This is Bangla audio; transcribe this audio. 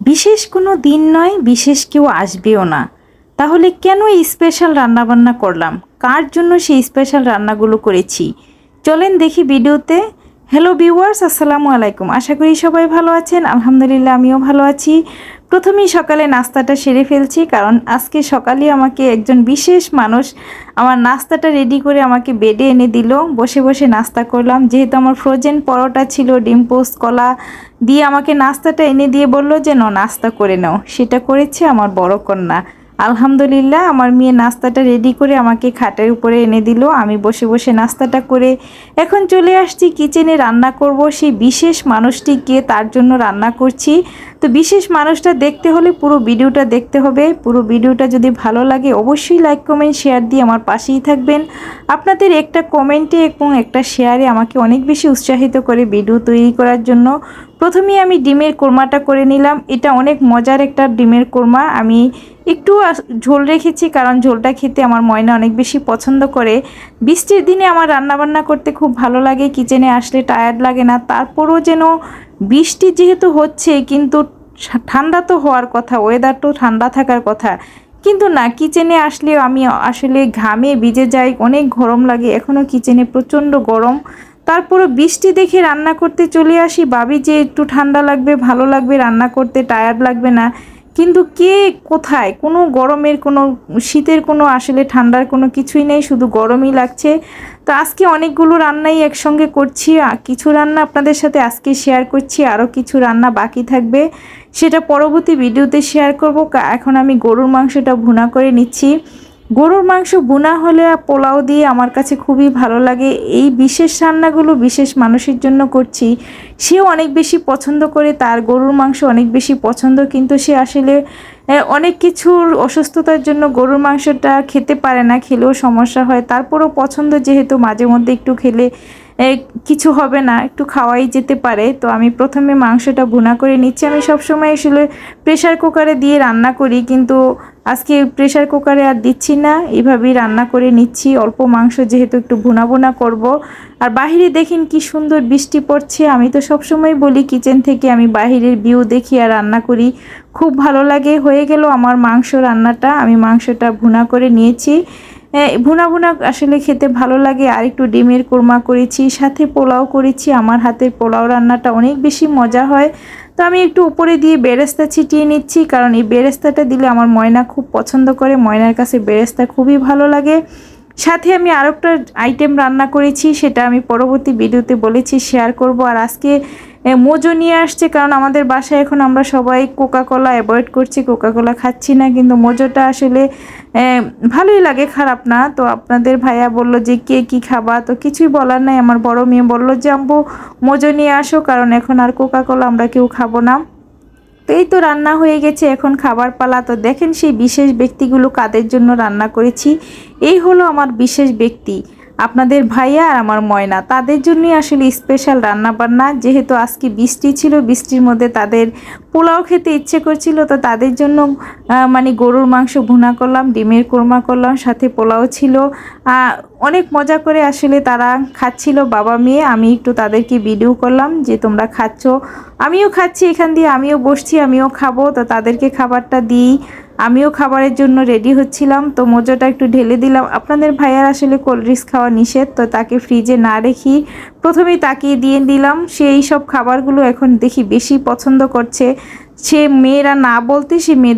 বিশেষ কোনো দিন নয়, বিশেষ কেউ আসবেও না। তাহলে কেন এই স্পেশাল রান্নাবান্না করলাম? কার জন্য সেই স্পেশাল রান্নাগুলো করেছি? চলেন দেখি ভিডিওতে। হ্যালো ভিউয়ার্স আসসালামু আলাইকুম। আশা করি সবাই ভালো আছেন। আলহামদুলিল্লাহ, আমিও ভালো আছি। প্রথমেই সকালে নাস্তাটা সেরে ফেলছি, কারণ আজকে সকালে আমাকে একজন বিশেষ মানুষ আমার নাস্তাটা রেডি করে আমাকে বেডে এনে দিল। বসে বসে নাস্তা করলাম। যেহেতু আমার ফ্রোজেন পরোটা ছিল, ডিম পোস্ট কলা দিয়ে আমাকে নাস্তাটা এনে দিয়ে বলল যে ন নাস্তা করে নাও। সেটা করেছে আমার বড় কন্যা। আলহামদুলিল্লাহ, আমার মেয়ে নাস্তাটা রেডি করে আমাকে খাটের উপরে এনে দিল। আমি বসে বসে নাস্তাটা করে এখন চলে আসছি কিচেনে রান্না করব। সেই বিশেষ মানুষটিকে তার জন্য রান্না করছি। তো বিশেষ মানুষটা দেখতে হলে পুরো ভিডিওটা দেখতে হবে। পুরো ভিডিওটা যদি ভালো লাগে অবশ্যই লাইক কমেন্ট শেয়ার দিয়ে আমার পাশেই থাকবেন। আপনাদের একটা কমেন্টে এবং একটা শেয়ারে আমাকে অনেক বেশি উৎসাহিত করে ভিডিও তৈরি করার জন্য। প্রথমেই আমি ডিমের কোরমাটা করে নিলাম। এটা অনেক মজার একটা ডিমের কোরমা। আমি একটু ঝোল রেখেছি কারণ ঝোলটা খেতে আমার ময়না অনেক বেশি পছন্দ করে। বৃষ্টির দিনে আমার রান্নাবান্না করতে খুব ভালো লাগে, কিচেনে আসলে টায়ার্ড লাগে না। তারপরও যেন বৃষ্টি যেহেতু হচ্ছে, কিন্তু ঠান্ডা তো হওয়ার কথা ওয়েদার তো ঠান্ডা থাকার কথা। কিন্তু না, কিচেনে আসলেও আমি আসলে ঘামে ভিজে যাই, অনেক গরম লাগে। এখনও কিচেনে প্রচণ্ড গরম। তারপরে বৃষ্টি দেখে রান্না করতে চলে আসি। ভাবি যে একটু ঠান্ডা লাগবে, ভালো লাগবে, রান্না করতে টায়ার্ড লাগবে না। কিন্তু কে কোথায়? কোনো গরমের, কোনো শীতের, কোনো আসলে ঠান্ডার কোনো কিছুই নেই, শুধু গরমই লাগছে। তো আজকে অনেকগুলো রান্নাই একসঙ্গে করছি। কিছু রান্না আপনাদের সাথে আজকে শেয়ার করছি, আরও কিছু রান্না বাকি থাকবে। সেটা পরবর্তী ভিডিওতে শেয়ার করব। এখন আমি গরুর মাংসটা ভুনা করে নিচ্ছি। গরুর মাংস ভুনা হলে পোলাও দিয়ে আমার কাছে খুবই ভালো লাগে। এই বিশেষ রান্নাগুলো বিশেষ মানুষের জন্য করছি। সেও অনেক বেশি পছন্দ করে, তার গরুর মাংস অনেক বেশি পছন্দ, কিন্তু সে আসলে অনেক কিছুর অসুস্থতার জন্য গরুর মাংসটা খেতে পারে না, খেলেও সমস্যা হয়। তারপরও পছন্দ যেহেতু মাঝে মধ্যে একটু খেলে কিছু হবে না, একটু খাওয়াই যেতে পারে। তো আমি প্রথমে মাংসটা ভুনা করে নিচ্ছি। আমি সবসময় আসলে প্রেশার কুকারে দিয়ে রান্না করি, কিন্তু আজকে প্রেশার কুকারে আর দিচ্ছি না, এভাবেই রান্না করে নিচ্ছি। অল্প মাংস যেহেতু একটু ভুনা ভুনা করব। আর বাহিরে দেখেন কি সুন্দর বৃষ্টি পড়ছে। আমি তো সবসময় বলি কিচেন থেকে আমি বাহিরের ভিউ দেখি আর রান্না করি। খুব ভালো লাগে। হয়ে গেল আমার মাংস রান্নাটা। আমি মাংসটা ভুনা করে নিয়েছি। ভুনা ভুনা আসলে খেতে ভালো লাগে। আর একটু ডিমের কোরমা করেছি, সাথে পোলাও করেছি। আমার হাতের পোলাও রান্নাটা অনেক বেশি মজা হয়। তো আমি একটু উপরে দিয়ে বেরেস্তা ছিটিয়ে নিচ্ছি, কারণ এই বেরেস্তাটা দিলে আমার ময়না খুব পছন্দ করে। ময়নার কাছে বেরেস্তা খুবই ভালো লাগে। সাথে আমি আরও একটা আইটেম রান্না করেছি, সেটা আমি পরবর্তী ভিডিওতে বলেছি শেয়ার করব। আর আজকে মোজো নিয়ে আসছে কারণ আমাদের বাসায় এখন আমরা সবাই কোকা কোলা অ্যাভয়েড করছি কোকা কোলা খাচ্ছি না, কিন্তু মোজোটা আসলে ভালোই লাগে, খারাপ না। তো আপনাদের ভাইয়া বলল যে, কে কি খাবা? তো কিছুই বলার নাই। আমার বড় মেয়ে বলল যে আম্বু মোজো নিয়ে আসো, কারণ এখন আর কোকা কোলা আমরা কেউ খাব না। তো এই তো রান্না হয়ে গেছে, এখন খাবার পালা। তো দেখেন সেই বিশেষ ব্যক্তিগুলো কাদের জন্য রান্না করেছি। এই হলো আমার বিশেষ ব্যক্তি। আপনাদের ভাইয়া আর আমার ময়না। তাদের জন্যই আসলে স্পেশাল রান্না বান্না যেহেতু আজকে বৃষ্টি ছিল, বৃষ্টির মধ্যে তাদের পোলাও খেতে ইচ্ছে করছিল, তো তাদের জন্য মানে গরুর মাংস ভুনা করলাম, ডিমের কোরমা করলাম, সাথে পোলাও ছিল। অনেক মজা করে আসলে তারা খাচ্ছিল, বাবা মেয়ে, আমি একটু তাদেরকে ভিডিও করলাম যে তোমরা খাচ্ছ। আমিও খাচ্ছি এখান দিয়ে, আমিও বসছি, আমিও খাব, তো তাদেরকে খাবারটা দিই। আমিও খাবারের জন্য রেডি হচ্ছিলাম, তো মোজোটা একটু ঢেলে দিলাম। আপনাদের ভাইয়ার আসলে কোল্ড ড্রিঙ্কস খাওয়া নিষেধ, তো তাকে ফ্রিজে না রেখি প্রথমেই তাকে দিয়ে দিলাম। সে এই সব খাবারগুলো এখন দেখি বেশি পছন্দ করছে। সে মেয়েরা না বলতে সে মেয়ে